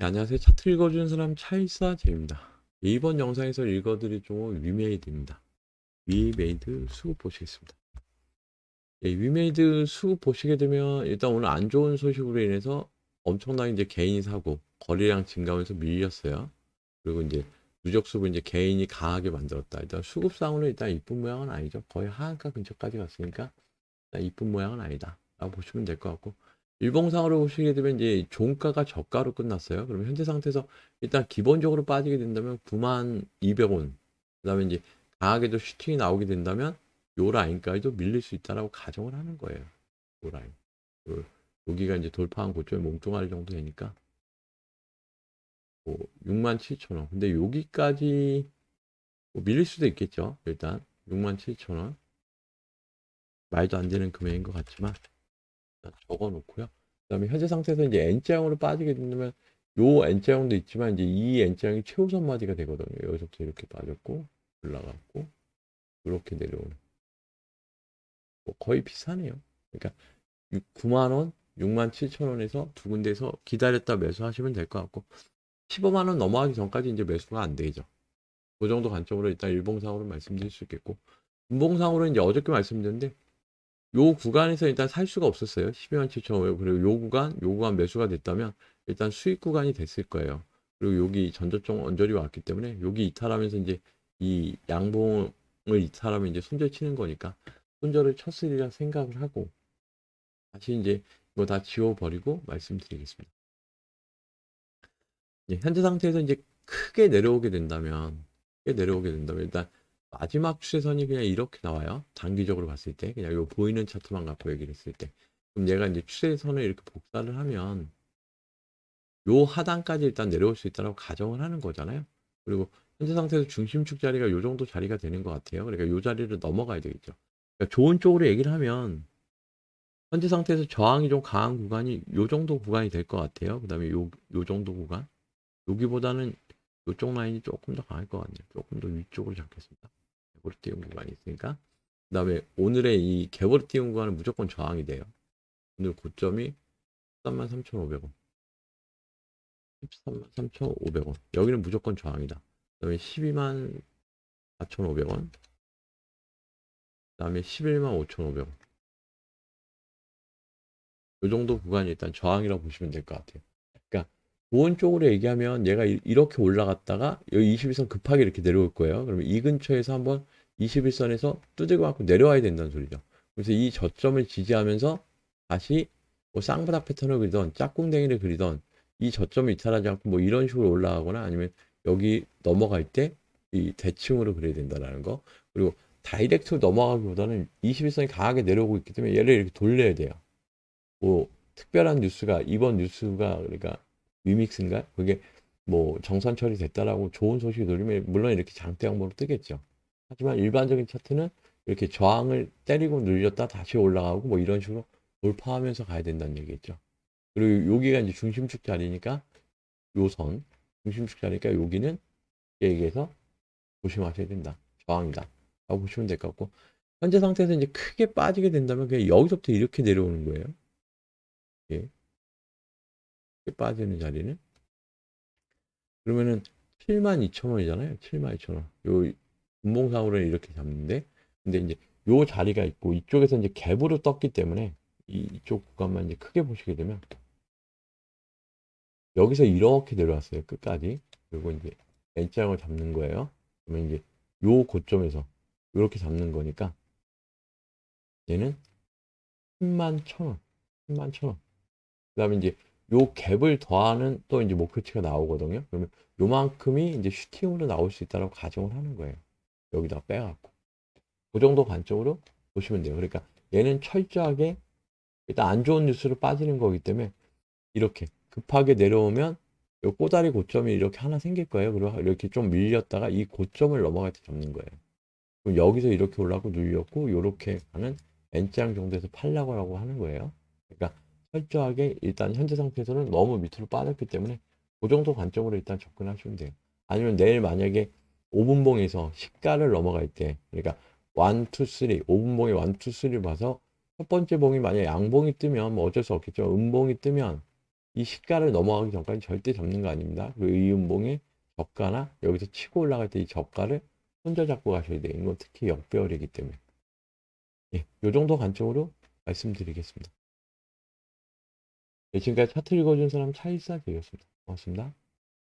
네, 안녕하세요. 차트 읽어주는 사람 차일사 제입니다. 이번 영상에서 읽어드릴 종은 위메이드입니다. 위메이드 수급 보시겠습니다. 예, 위메이드 수급 보시게 되면 일단 오늘 안 좋은 소식으로 인해서 엄청나게 이제 개인이 사고 거래량 증가하면서 밀렸어요. 그리고 이제 누적 수급 이제 개인이 강하게 만들었다. 일단 수급상으로는 일단 이쁜 모양은 아니죠. 거의 하한가 근처까지 갔으니까 이쁜 모양은 아니다. 라고 보시면 될 것 같고 일봉상으로 보시게 되면 이제 종가가 저가로 끝났어요. 그러면 현재 상태에서 일단 기본적으로 빠지게 된다면 9만 200원. 그다음에 이제 강하게도 슈팅이 나오게 된다면 요 라인까지도 밀릴 수 있다라고 가정을 하는 거예요. 요 라인. 요, 여기가 이제 돌파한 고점에 몸뚱아리 정도 되니까 뭐 6만 7천 원. 근데 여기까지 뭐 밀릴 수도 있겠죠. 일단 6만 7천 원. 말도 안 되는 금액인 것 같지만 적어 놓고요. 그 다음에 현재 상태에서 이제 N자형으로 빠지게 된다면 요 N자형도 있지만 이제 이 N자형이 최우선 마디가 되거든요. 여기서부터 이렇게 빠졌고 올라갔고 이렇게 내려오는 뭐 거의 비슷하네요. 그러니까 9만 원, 6만 7천 원에서 두 군데에서 기다렸다 매수하시면 될 것 같고 15만 원 넘어가기 전까지 이제 매수가 안 되죠. 그 정도 관점으로 일단 일봉상으로 말씀드릴 수 있겠고 분봉상으로 이제 어저께 말씀드렸는데 요 구간에서 일단 살 수가 없었어요. 12만 7,500. 그리고 요 구간, 요 구간 매수가 됐다면 일단 수익 구간이 됐을 거예요. 그리고 여기 전저점 언저리 왔기 때문에 여기 이탈하면서 이제 이 양봉을 이탈하면 이제 손절 치는 거니까 손절을 쳤으리라 생각을 하고 다시 이제 이거 다 지워버리고 말씀드리겠습니다. 예, 현재 상태에서 이제 크게 내려오게 된다면 크게 내려오게 된다면 일단 마지막 추세선이 그냥 이렇게 나와요. 단기적으로 봤을 때 그냥 요 보이는 차트만 갖고 얘기를 했을 때 그럼 얘가 이제 추세선을 이렇게 복사를 하면 요 하단까지 일단 내려올 수 있다고 가정을 하는 거잖아요. 그리고 현재 상태에서 중심축 자리가 요 정도 자리가 되는 것 같아요. 그러니까 요 자리를 넘어가야 되겠죠. 그러니까 좋은 쪽으로 얘기를 하면 현재 상태에서 저항이 좀 강한 구간이 요 정도 구간이 될 것 같아요. 그 다음에 요, 요 정도 구간. 여기보다는 요쪽 라인이 조금 더 강할 것 같네요. 조금 더 위쪽으로 잡겠습니다. 개보르 띄운 구간이 있으니까. 그 다음에 오늘의 이 개보르 띄운 구간은 무조건 저항이 돼요. 오늘 고점이 13만 3,500원. 13만 3,500원. 여기는 무조건 저항이다. 그 다음에 12만 4,500원. 그 다음에 11만 5,500원. 요 정도 구간이 일단 저항이라고 보시면 될 것 같아요. 그러니까 좋은 쪽으로 얘기하면 얘가 이- 이렇게 올라갔다가 여기 21선 급하게 이렇게 내려올 거예요. 그러면 이 근처에서 한번 21선에서 두들겨 맞고 내려와야 된다는 소리죠. 그래서 이 저점을 지지하면서 다시 뭐 쌍바닥 패턴을 그리던 짝꿍댕이를 그리던 이 저점을 이탈하지 않고 뭐 이런 식으로 올라가거나 아니면 여기 넘어갈 때 이 대칭으로 그려야 된다라는 거. 그리고 다이렉트로 넘어가기보다는 21선이 강하게 내려오고 있기 때문에 얘를 이렇게 돌려야 돼요. 뭐 특별한 뉴스가 이번 뉴스가 그러니까 위믹스인가? 그게 뭐 정산 처리됐다라고 좋은 소식이 들리면 물론 이렇게 장대 양봉으로 뜨겠죠. 하지만 일반적인 차트는 이렇게 저항을 때리고 눌렸다 다시 올라가고 뭐 이런 식으로 돌파하면서 가야 된다는 얘기겠죠. 그리고 여기가 이제 중심축 자리니까 요선 중심축 자리니까 여기는 얘기해서 조심하셔야 된다. 저항이다. 라고 보시면 될 것 같고 현재 상태에서 이제 크게 빠지게 된다면 그냥 여기서부터 이렇게 내려오는 거예요. 예. 빠지는 자리는 그러면은 7만 2천 원이잖아요. 7만 2천 원. 요 분봉상으로는 이렇게 잡는데 근데 이제 요 자리가 있고 이쪽에서 이제 갭으로 떴기 때문에 이, 이쪽 구간만 이제 크게 보시게 되면 여기서 이렇게 내려왔어요. 끝까지. 그리고 이제 N자형을 잡는 거예요. 그러면 이제 요 고점에서 이렇게 잡는 거니까 얘는 10만 천 원. 10만 천 원. 그 다음에 이제 요 갭을 더하는 또 이제 목표치가 나오거든요. 그러면 요만큼이 이제 슈팅으로 나올 수 있다고 가정을 하는 거예요. 여기다 빼갖고. 그 정도 관점으로 보시면 돼요. 그러니까 얘는 철저하게 일단 안 좋은 뉴스로 빠지는 거기 때문에 이렇게 급하게 내려오면 요 꼬다리 고점이 이렇게 하나 생길 거예요. 그리고 이렇게 좀 밀렸다가 이 고점을 넘어갈 때 잡는 거예요. 그럼 여기서 이렇게 올라가고 눌렸고 요렇게 하는 N장 정도에서 팔라고 하는 거예요. 철저하게 일단 현재 상태에서는 너무 밑으로 빠졌기 때문에 그 정도 관점으로 일단 접근하시면 돼요. 아니면 내일 만약에 5분봉에서 시가를 넘어갈 때 그러니까 1, 2, 3 5분봉에 1, 2, 3 봐서 첫 번째 봉이 만약 양봉이 뜨면 뭐 어쩔 수 없겠죠. 음봉이 뜨면 이 시가를 넘어가기 전까지 절대 잡는 거 아닙니다. 그리고 이 음봉의 저가나 여기서 치고 올라갈 때 이 저가를 혼자 잡고 가셔야 돼요. 이건 특히 역배열이기 때문에. 예, 요 정도 관점으로 말씀드리겠습니다. 예, 지금까지 차트 읽어준 사람 차이사 되겠습니다. 고맙습니다.